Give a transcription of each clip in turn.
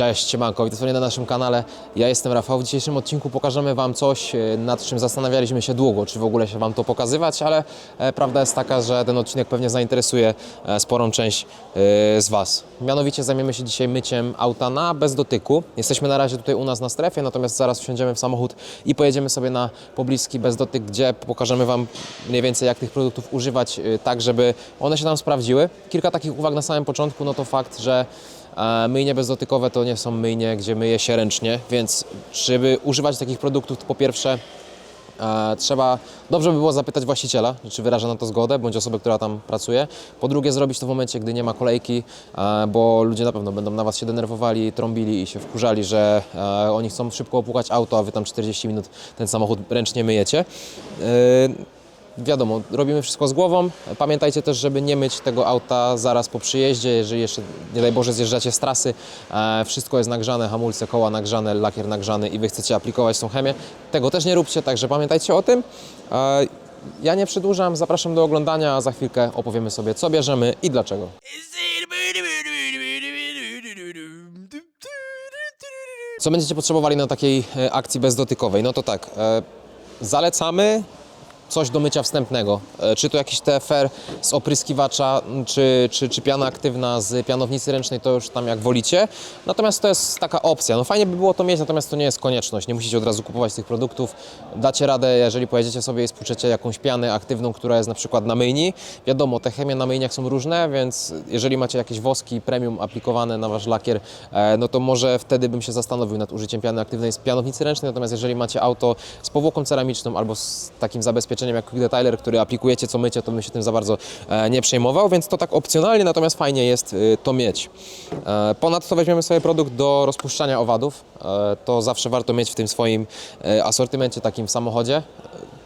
Cześć, siemanko, witajcie na naszym kanale. Ja jestem Rafał. W dzisiejszym odcinku pokażemy Wam coś, e, nad czym zastanawialiśmy się długo, czy w ogóle się Wam to pokazywać, ale e, prawda jest taka, że ten odcinek pewnie zainteresuje e, sporą część z Was. Mianowicie zajmiemy się dzisiaj myciem auta na bez dotyku. Jesteśmy na razie tutaj u nas na strefie, natomiast zaraz wsiądziemy w samochód i pojedziemy sobie na pobliski bez dotyk, gdzie pokażemy Wam mniej więcej jak tych produktów używać tak, żeby one się tam sprawdziły. Kilka takich uwag na samym początku, no to fakt, że Myjnie bezdotykowe to nie są myjnie, gdzie myje się ręcznie, więc żeby używać takich produktów, to po pierwsze e, trzeba, dobrze by było zapytać właściciela, czy wyraża na to zgodę, bądź osobę, która tam pracuje. Po drugie zrobić to w momencie, gdy nie ma kolejki, e, bo ludzie na pewno będą na Was się denerwowali, trąbili i się wkurzali, że e, oni chcą szybko opłukać auto, a Wy tam 40 minut ten samochód ręcznie myjecie. Wiadomo, robimy wszystko z głową. Pamiętajcie też, żeby nie myć tego auta zaraz po przyjeździe, jeżeli jeszcze, nie daj Boże, zjeżdżacie z trasy, e, wszystko jest nagrzane, hamulce, koła nagrzane, lakier nagrzany i Wy chcecie aplikować tą chemię. Tego też nie róbcie, także pamiętajcie o tym. E, ja nie przedłużam, zapraszam do oglądania, a za chwilkę opowiemy sobie, co bierzemy i dlaczego. Co będziecie potrzebowali na takiej e, akcji bezdotykowej? No to tak, zalecamy coś do mycia wstępnego. E, Czy to jakiś TFR z opryskiwacza, czy, czy, czy piana aktywna z pianownicy ręcznej, to już tam jak wolicie. Natomiast to jest taka opcja. No fajnie by było to mieć, natomiast to nie jest konieczność. Nie musicie od razu kupować tych produktów. Dacie radę, jeżeli pojedziecie sobie i spłuczecie jakąś pianę aktywną, która jest na przykład na myjni. Wiadomo, te chemie na myjniach są różne, więc jeżeli macie jakieś woski premium aplikowane na wasz lakier, e, no to może wtedy bym się zastanowił nad użyciem piany aktywnej z pianownicy ręcznej. Natomiast jeżeli macie auto z powłoką ceramiczną albo z takim zabezpieczeniem jak Quick Detailer, który aplikujecie co mycie, to bym się tym za bardzo e, nie przejmował, więc to tak opcjonalnie, natomiast fajnie jest e, to mieć. E, Ponadto weźmiemy sobie produkt do rozpuszczania owadów. To zawsze warto mieć w tym swoim asortymencie takim w samochodzie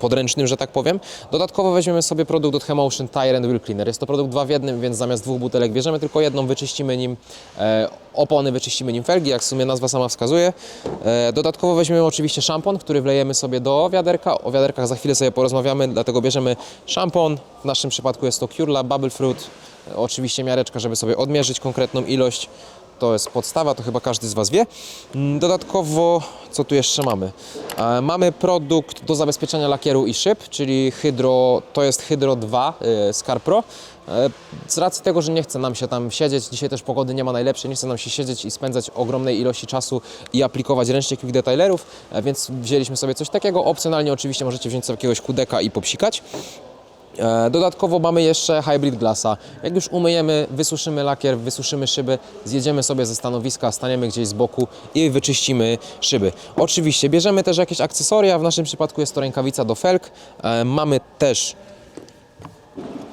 podręcznym, że tak powiem. Dodatkowo weźmiemy sobie produkt od Chemotion Tire and Wheel Cleaner. Jest to produkt dwa w jednym, więc zamiast dwóch butelek bierzemy tylko jedną, wyczyścimy nim e, opony, wyczyścimy nim felgi, jak w sumie nazwa sama wskazuje. E, dodatkowo weźmiemy oczywiście szampon, który wlejemy sobie do wiaderka. O wiaderkach za chwilę sobie porozmawiamy, dlatego bierzemy szampon. W naszym przypadku jest to Cure Lab Bubble Fruit. E, Oczywiście miareczka, żeby sobie odmierzyć konkretną ilość. To jest podstawa, to chyba każdy z Was wie. Mm, Dodatkowo, co tu jeszcze mamy? E, Mamy produkt do zabezpieczenia lakieru i szyb, czyli Hydro, to jest Hydro 2 e, z CarPro. Z racji tego, że nie chce nam się tam siedzieć, dzisiaj też pogody nie ma najlepszej, nie chce nam się siedzieć i spędzać ogromnej ilości czasu i aplikować ręcznie quick detailerów, e, więc wzięliśmy sobie coś takiego. Opcjonalnie oczywiście możecie wziąć sobie jakiegoś kudeka i popsikać. E, Dodatkowo mamy jeszcze Hybrid Glassa. Jak już umyjemy, wysuszymy lakier, wysuszymy szyby, zjedziemy sobie ze stanowiska, staniemy gdzieś z boku i wyczyścimy szyby. Oczywiście bierzemy też jakieś akcesoria, w naszym przypadku jest to rękawica do felg. E, Mamy też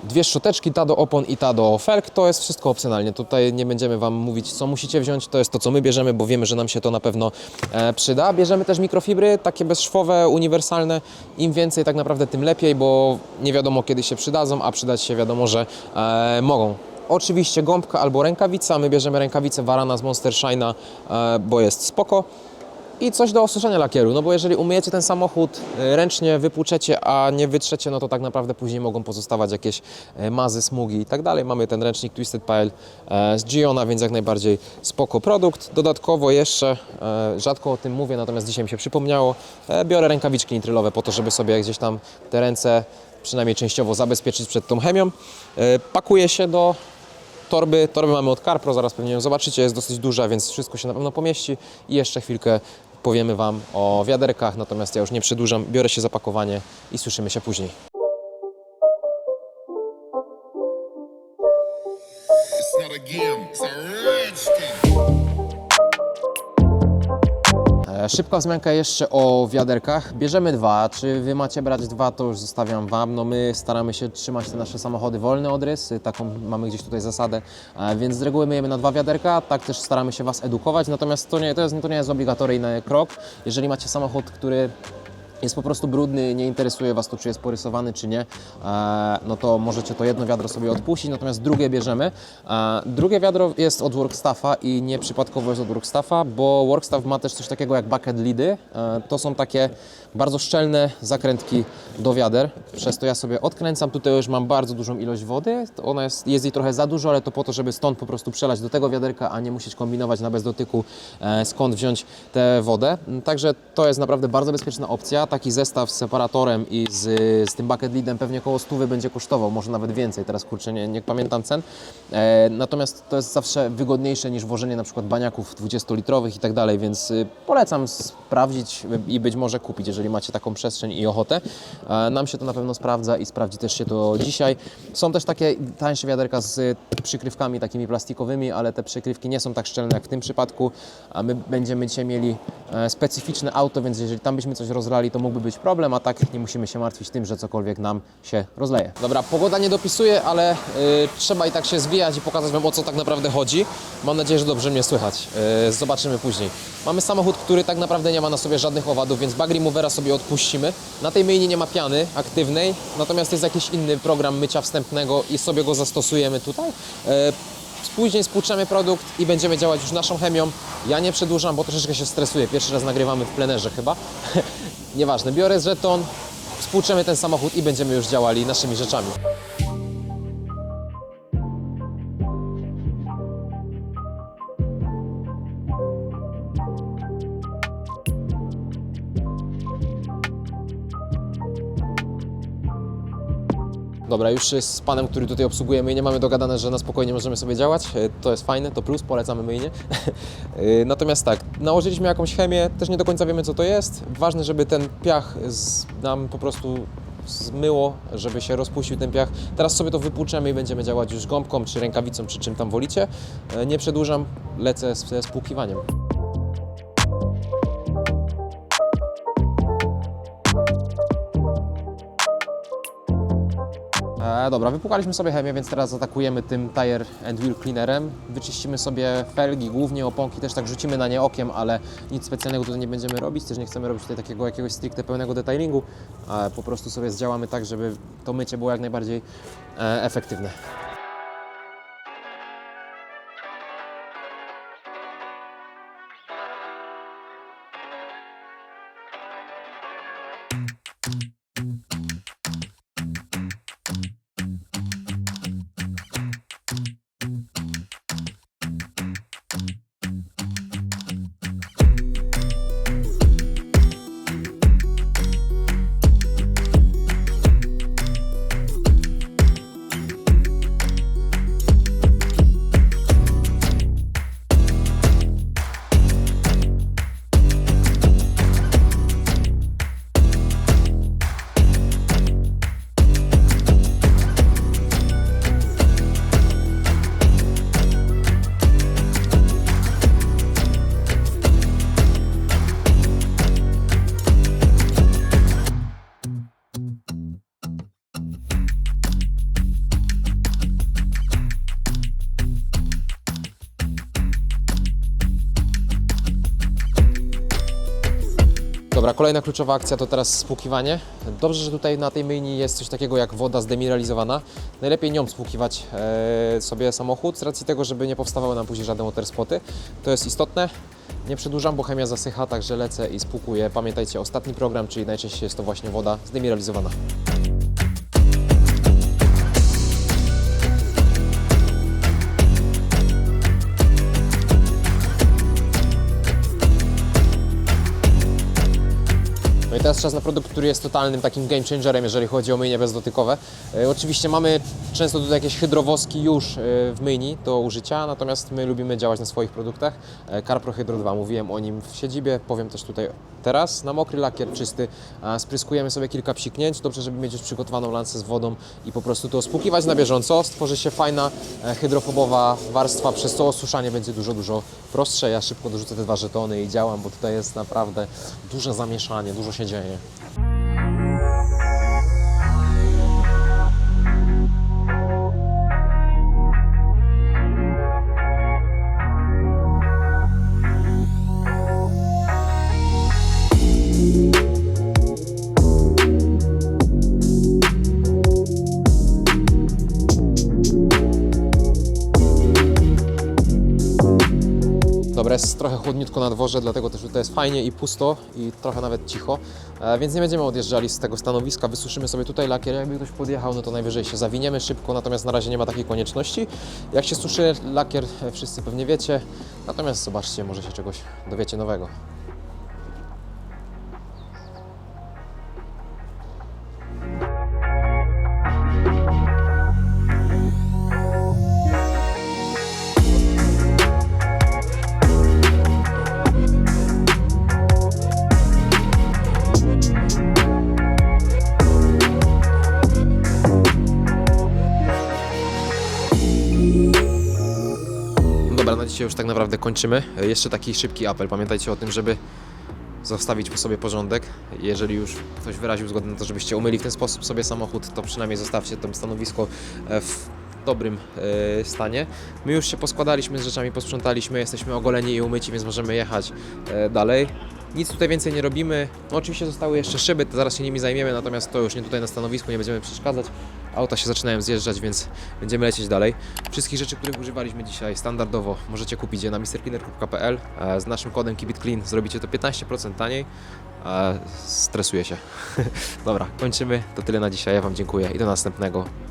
dwie szczoteczki, ta do opon i ta do felg, to jest wszystko opcjonalnie. Tutaj nie będziemy Wam mówić, co musicie wziąć, to jest to, co my bierzemy, bo wiemy, że nam się to na pewno e, przyda. Bierzemy też mikrofibry, takie bezszwowe, uniwersalne. Im więcej tak naprawdę, tym lepiej, bo nie wiadomo, kiedy się przydadzą, a przydać się wiadomo, że e, mogą. Oczywiście gąbka albo rękawica, my bierzemy rękawicę Varana z Monster Shine'a, e, bo jest spoko i coś do osuszenia lakieru, no bo jeżeli umyjecie ten samochód e, ręcznie, wypłuczecie, a nie wytrzecie, no to tak naprawdę później mogą pozostawać jakieś e, mazy, smugi i tak dalej. Mamy ten ręcznik Twisted Pile z Giona, więc jak najbardziej spoko produkt. Dodatkowo jeszcze, e, rzadko o tym mówię, natomiast dzisiaj mi się przypomniało, biorę rękawiczki nitrylowe po to, żeby sobie gdzieś tam te ręce przynajmniej częściowo zabezpieczyć przed tą chemią. Pakuję się do torby. Torby mamy od Carpro, zaraz pewnie ją zobaczycie, jest dosyć duża, więc wszystko się na pewno pomieści. I jeszcze chwilkę powiemy Wam o wiaderkach, natomiast ja już nie przedłużam, biorę się zapakowanie i słyszymy się później. It's not a game, it's a. Szybka wzmianka jeszcze o wiaderkach. Bierzemy dwa. Czy Wy macie brać dwa, to już zostawiam Wam. No my staramy się trzymać te nasze samochody wolny od rys. Taką mamy gdzieś tutaj zasadę, e, więc z reguły myjemy na dwa wiaderka. Tak też staramy się Was edukować. Natomiast to nie, to jest, to nie jest obligatoryjny krok. Jeżeli macie samochód, który jest po prostu brudny, nie interesuje Was to, czy jest porysowany, czy nie, e, no to możecie to jedno wiadro sobie odpuścić, natomiast drugie bierzemy. E, drugie wiadro jest od Workstaffa i nieprzypadkowo jest od Workstaffa, bo Workstaff ma też coś takiego jak bucket lidy. E, to są takie bardzo szczelne zakrętki do wiader, przez to ja sobie odkręcam. Tutaj już mam bardzo dużą ilość wody, ona jest, jest jej trochę za dużo, ale to po to, żeby stąd po prostu przelać do tego wiaderka, a nie musieć kombinować na bez dotyku, e, skąd wziąć tę wodę. Także to jest naprawdę bardzo bezpieczna opcja. Taki zestaw z separatorem i z, z tym bucket lidem pewnie około 100 będzie kosztował, może nawet więcej, teraz kurczę nie, nie pamiętam cen. E, natomiast to jest zawsze wygodniejsze niż włożenie na przykład baniaków 20-litrowych i tak dalej, więc y, polecam sprawdzić i być może kupić, jeżeli macie taką przestrzeń i ochotę. E, nam się to na pewno sprawdza i sprawdzi też się to dzisiaj. Są też takie tańsze wiaderka z przykrywkami takimi plastikowymi, ale te przykrywki nie są tak szczelne jak w tym przypadku, a my będziemy dzisiaj mieli e, specyficzne auto, więc jeżeli tam byśmy coś rozlali, to mógłby być problem, a tak nie musimy się martwić tym, że cokolwiek nam się rozleje. Dobra, pogoda nie dopisuje, ale y, trzeba i tak się zwijać i pokazać Wam o co tak naprawdę chodzi. Mam nadzieję, że dobrze mnie słychać. Y, zobaczymy później. Mamy samochód, który tak naprawdę nie ma na sobie żadnych owadów, więc bug removera sobie odpuścimy. Na tej myjni nie ma piany aktywnej, natomiast jest jakiś inny program mycia wstępnego i sobie go zastosujemy tutaj. Y, Później spłuczemy produkt i będziemy działać już naszą chemią. Ja nie przedłużam, bo troszeczkę się stresuję. Pierwszy raz nagrywamy w plenerze chyba. Nieważne, biorę żeton, spłuczemy ten samochód i będziemy już działali naszymi rzeczami. Dobra, już z panem, który tutaj obsługuje myjnię, mamy dogadane, że na spokojnie możemy sobie działać. E, To jest fajne, to plus, polecamy myjnię. E, Natomiast tak, nałożyliśmy jakąś chemię, też nie do końca wiemy co to jest. Ważne, żeby ten piach z, nam po prostu zmyło, żeby się rozpuścił ten piach. Teraz sobie to wypłuczemy i będziemy działać już gąbką, czy rękawicą, czy czym tam wolicie. E, Nie przedłużam, lecę ze spłukiwaniem. Dobra, wypłukaliśmy sobie chemię, więc teraz atakujemy tym Tire and Wheel Cleanerem. Wyczyścimy sobie felgi, głównie oponki, też tak rzucimy na nie okiem, ale nic specjalnego tutaj nie będziemy robić. Też nie chcemy robić tutaj takiego jakiegoś stricte pełnego detailingu. E, po prostu sobie zdziałamy tak, żeby to mycie było jak najbardziej e, efektywne. Dobra, kolejna kluczowa akcja to teraz spłukiwanie. Dobrze, że tutaj na tej myjni jest coś takiego jak woda zdemineralizowana. Najlepiej nią spłukiwać e, sobie samochód z racji tego, żeby nie powstawały nam później żadne waterspoty. To jest istotne. Nie przedłużam, bo chemia zasycha, także lecę i spłukuję. Pamiętajcie, ostatni program, czyli najczęściej jest to właśnie woda zdemineralizowana. No i teraz czas na produkt, który jest totalnym takim game changerem, jeżeli chodzi o myjnie bezdotykowe. E, oczywiście mamy często tutaj jakieś hydrowoski już e, w myjni do użycia, natomiast my lubimy działać na swoich produktach. E, Carpro Hydro 2, mówiłem o nim w siedzibie, powiem też tutaj teraz. Na mokry lakier czysty spryskujemy sobie kilka psiknięć, dobrze, żeby mieć już przygotowaną lancę z wodą i po prostu to spłukiwać na bieżąco. Stworzy się fajna hydrofobowa warstwa, przez co osuszanie będzie dużo, dużo prostsze. Ja szybko dorzucę te dwa żetony i działam, bo tutaj jest naprawdę duże zamieszanie, dużo się chłodniutko na dworze, dlatego też tutaj jest fajnie i pusto i trochę nawet cicho, e, więc nie będziemy odjeżdżali z tego stanowiska, wysuszymy sobie tutaj lakier, jakby ktoś podjechał, no to najwyżej się zawiniemy szybko, natomiast na razie nie ma takiej konieczności. Jak się suszy lakier, e, wszyscy pewnie wiecie, natomiast zobaczcie, może się czegoś dowiecie nowego. Dzisiaj już tak naprawdę kończymy. E, Jeszcze taki szybki apel. Pamiętajcie o tym, żeby zostawić po sobie porządek. Jeżeli już ktoś wyraził zgodę na to, żebyście umyli w ten sposób sobie samochód, to przynajmniej zostawcie to stanowisko e, w dobrym e, stanie. My już się poskładaliśmy z rzeczami, posprzątaliśmy, jesteśmy ogoleni i umyci, więc możemy jechać e, dalej. Nic tutaj więcej nie robimy. No, oczywiście zostały jeszcze szyby, to zaraz się nimi zajmiemy, natomiast to już nie tutaj na stanowisku, nie będziemy przeszkadzać. Auta się zaczynają zjeżdżać, więc będziemy lecieć dalej. Wszystkich rzeczy, których używaliśmy dzisiaj standardowo możecie kupić je na mrcleaner.pl. E, Z naszym kodem KibitClean zrobicie to 15% taniej. Stresuję się. Dobra, kończymy. To tyle na dzisiaj. Ja Wam dziękuję i do następnego.